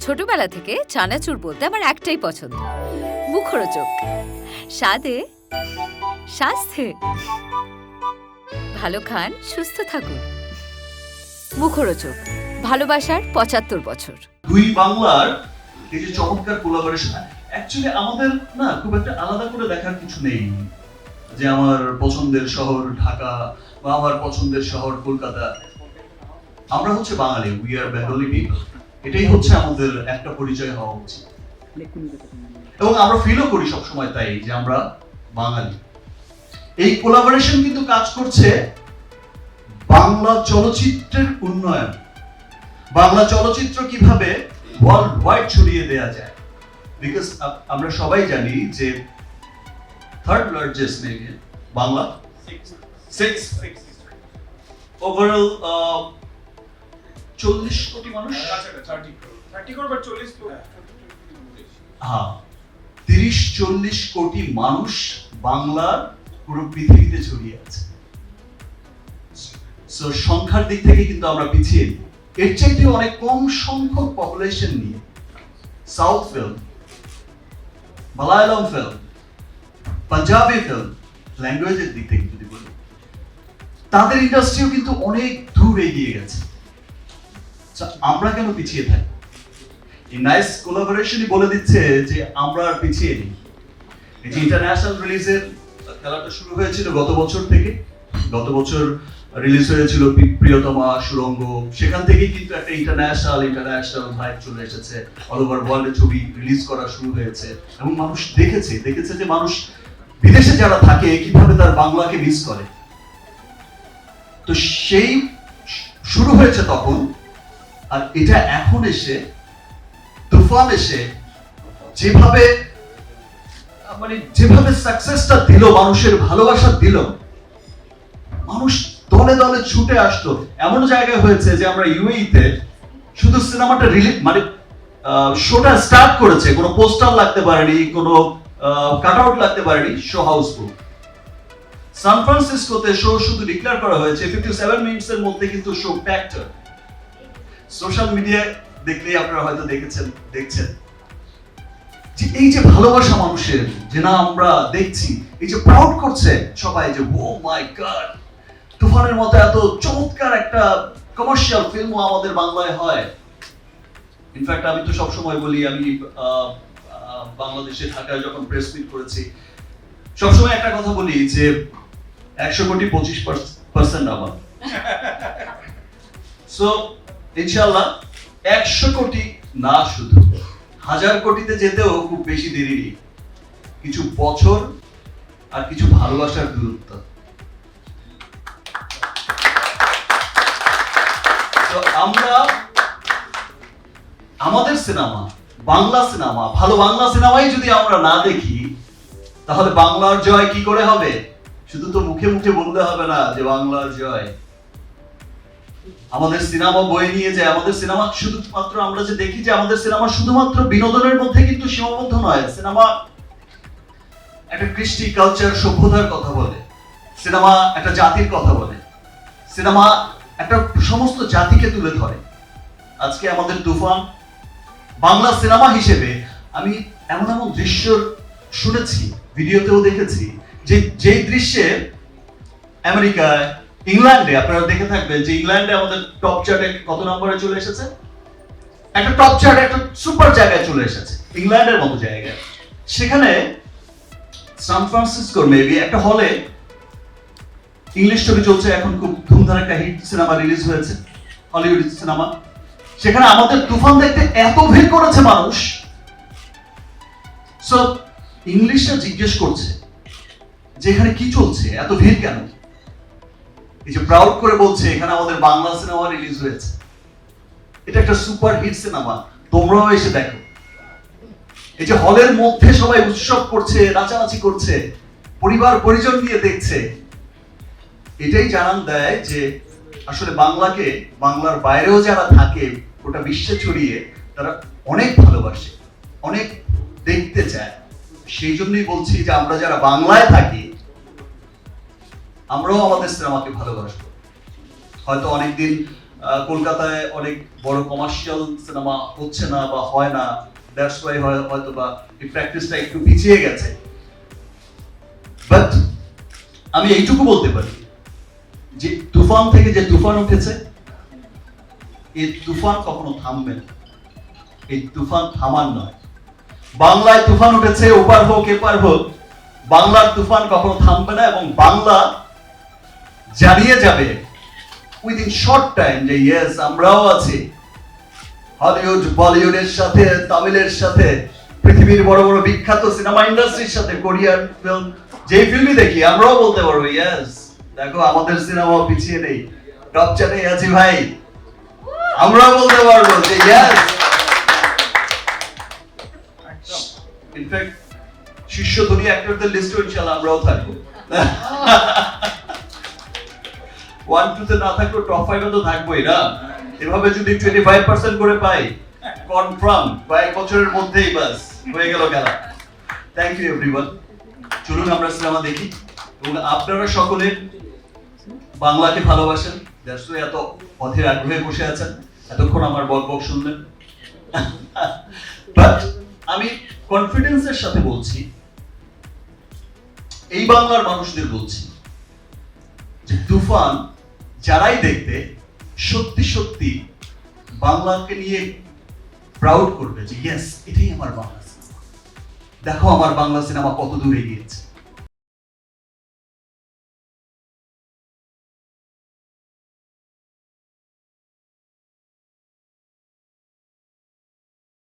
ছোটবেলা থেকে চানাচুর বলতে আমার একটাই পছন্দ। মুখরোচক। স্বাদে স্বাস্থ্যে ভালো খান, সুস্থ থাকুন। মুখরোচক। ভালোবাসার পঁচাত্তর বছর। দুই বাংলার এই যে চমৎকার কোলাবোরেশন অ্যাকচুয়ালি আমাদের না খুব একটা আলাদা করে দেখার কিছু নেই। যে আমার পছন্দের শহর ঢাকা বা আমার পছন্দের শহর কলকাতা। আমরা হচ্ছে Bangali we are Bengali people এটাই হচ্ছে আমাদের একটা পরিচয় হওয়া উচিত এবং আমরা ফিলও করি সবসময় তাই যে আমরা বাঙালি এই কোলাবোরেশন কিন্তু কাজ করছে বাংলা চলচ্চিত্রের উন্নয়ন বাংলা চলচ্চিত্র কীভাবে ওয়ার্ল্ড ওয়াইড ছড়িয়ে দেয়া যায় বিকজ আমরা সবাই জানি যে third largest maybe Bangla six overall চল্লিশ কোটি মানুষ? হ্যাঁ তিরিশ চল্লিশ কোটি মানুষ বাংলার পুরো পৃথিবীতে ছড়িয়ে আছে। সো সংখ্যার দিক থেকে কিন্তু আমরা পিছিয়ে এর চাইতে অনেক কম সংখ্যক পপুলেশন নিয়ে south film Malayalam film Punjabi film ল্যাঙ্গুয়েজের দিক থেকে যদি বলি তাদের ইন্ডাস্ট্রিও কিন্তু অনেক দূর এগিয়ে গেছে। আমরা কেন পিছিয়ে থাকি? এই নাইস কোলাবোরেশনই বলে দিচ্ছে যে আমরা আর পিছিয়ে নেই। এই যে ইন্টারন্যাশনাল রিলিজের খেলাটা শুরু হয়েছিল গত বছর থেকে, গত বছর রিলিজ হয়েছিল প্রিয়তমা, সুরঙ্গ, সেখান থেকেই কিন্তু একটা ইন্টারন্যাশনাল ইন্টারন্যাশনাল ভাইব চলে এসেছে। অল ওভার ওয়ার্ল্ডে ছবি রিলিজ করা শুরু হয়েছে। এবং মানুষ দেখেছে দেখেছে যে মানুষ বিদেশে যারা থাকে, কীভাবে তার বাংলাকে মিস করে। তো সেই শুরু হয়েছে তখন আর এটা এখন এসে, তুফান এসে যেভাবে মানে যেভাবে সাকসেসটা দিল, মানুষের ভালোবাসা দিল, মানুষ দলে দলে ছুটে আসতো এমন জায়গায় হয়েছে যে আমরা ইউএইতে শুধু সিনেমাটা রিলিজ মানে শোটা স্টার্ট করেছে। কোনো পোস্টার লাগতে পারেনি, কোনো কাট আউট লাগতে পারেনি শো হাউসফুল সান ফ্রান্সিসকোতে শো শুধু ডিক্লেয়ার করা হয়েছে ফিফটি সেভেন মিনিটস এর মধ্যে কিন্তু শো প্যাকড সোশ্যাল মিডিয়া দেখলেই আপনারা হয়তো দেখেছেন দেখছেন যে এই যে ভালোবাসা মানুষের যে না আমরা দেখছি এই যে প্রাউড করছে সবাই যে ও মাই গড তুফানের মতো এত চমৎকার একটা কমার্শিয়াল ফিল্মও আমাদের বাংলায় হয়। ইনফ্যাক্ট আমি তো সবসময় বলি আমি বাংলাদেশে ঢাকায় যখন প্রেস মিট করেছি সবসময় একটা কথা বলি যে একশো কোটি পঁচিশ পার্সেন্ট আমার। সো ইনশাল্লাহ একশো কোটি না শুধু, হাজার কোটিতে যেতেও খুব বেশি দেরি নেই। কিছু বছর আর কিছু ভালোবাসার দূরত্ব। আমরা, আমাদের সিনেমা, বাংলা সিনেমা, ভালো বাংলা সিনেমাই যদি আমরা না দেখি, তাহলে বাংলার জয় কি করে হবে? শুধু তো মুখে মুখে বলতে হবে না যে বাংলার জয়। আমাদের সিনেমা বয়ে নিয়ে যায়, আমাদের সিনেমা শুধুমাত্র আমরা যে দেখি যে আমাদের সিনেমা শুধুমাত্র বিনোদনের মধ্যে কিন্তু সীমাবদ্ধ নয়। সিনেমা একটা কৃষ্টি কালচার সভ্যতার কথা বলে। সিনেমা একটা জাতির কথা বলে। সিনেমা একটা সমস্ত জাতিকে তুলে ধরে। আজকে আমাদের তুফান, বাংলা সিনেমা হিসেবে আমি এমন এমন দৃশ্য শুনেছি, ভিডিওতেও দেখেছি, যে যেই দৃশ্যে আমেরিকায় ইংল্যান্ডে, আপনারা দেখে থাকবেন যে ইংল্যান্ডে আমাদের টপ চার্টে কত নম্বরে চলে এসেছে? একটা টপ চার্টে একটা সুপার জায়গায় চলে এসেছে, ইংল্যান্ডের মতো জায়গায়। সেখানে সান ফ্রান্সিসকোর মেবি একটা হলে ইংলিশ ছবি চলছে, এখন খুব ধুমধার একটা হিট সিনেমা রিলিজ হয়েছে হলিউড সিনেমা সেখানে আমাদের তুফান দেখতে এত ভিড় করেছে মানুষ। সো ইংলিশটা জিজ্ঞেস করছে, যে এখানে কি চলছে? এত ভিড় কেন? যে প্রাউড করে বলছে, এখানে আমাদের বাংলা সিনেমা রিলিজ হয়েছে। এটা একটা সুপার হিট সিনেমা তোমরাও এসে দেখো। এই যে হলের মধ্যে সবাই উৎসব করছে, নাচানাচি করছে, পরিবার পরিজন নিয়ে দেখছে। এটাই জানান দেয় যে, আসলে বাংলাকে, বাংলার বাইরেও যারা থাকে ওটা বিশ্বে ছড়িয়ে, তারা অনেক ভালোবাসে, অনেক দেখতে চায়। সেই জন্যই বলছি যে আমরা যারা বাংলায় থাকি আমরাও আমাদের সিনেমাকে ভালোবাসবো হয়তো অনেকদিন কলকাতায় অনেক বড় কমার্শিয়াল সিনেমা হচ্ছে না বা হয় না হয়তো বা এই প্র্যাকটিসটা একটু পিছিয়ে গেছে। বাট আমি এইটুকু বলতে পারি যে তুফান থেকে যে তুফান উঠেছে, এই তুফান কখনো থামবে না। এই তুফান থামার নয়। বাংলায় তুফান উঠেছে, ওপার হোক, এপার হোক, বাংলার তুফান কখনো থামবে না এবং বাংলা জানিয়ে যাবে। উইদিন শর্ট টাইম যে ইয়েস আমরাও আছি। হলিউড বলিউডের সাথে তামিলের সাথে পৃথিবীর বড় বড় বিখ্যাত সিনেমা ইন্ডাস্ট্রির সাথে কোরিয়ান ফিল্ম যেই ফিল্মই দেখি আমরাও বলতে পারব ইয়েস দেখো আমাদের সিনেমা পিছিয়ে নেই। টপ আছি ভাই। আমরা বলতে পারব যে ইয়েস ইনফ্যাক্ট শীর্ষ ধনী অ্যাক্টরদের লিস্টে ইনশাআল্লাহ আমরাও থাকব। ওয়ান টু তে না থাকলেও টপ ফাইভে তো থাকবোই না? এভাবে যদি টোয়েন্টি ফাইভ পার্সেন্ট করে পাই কনফার্ম কয়েক বছরের মধ্যেই বাস, হয়ে গেল খেলা। থ্যাংক ইউ এভরিওয়ান চলুন আমরা সিনেমা দেখি। এবং আপনারা সকলে বাংলাকে ভালোবাসেন। এত অধীর আগ্রহে বসে আছেন। এতক্ষণ আমার বক বক শুনলেন। বাট আমি কনফিডেন্সের সাথে বলছি, এই বাংলার মানুষদের বলছি যে তুফান যারাই দেখবে, সত্যি সত্যি বাংলাকে নিয়ে প্রাউড করবে যে ইয়েস এটাই আমার বাংলা সিনেমা দেখো আমার বাংলা সিনেমা কত দূর এগিয়েছে।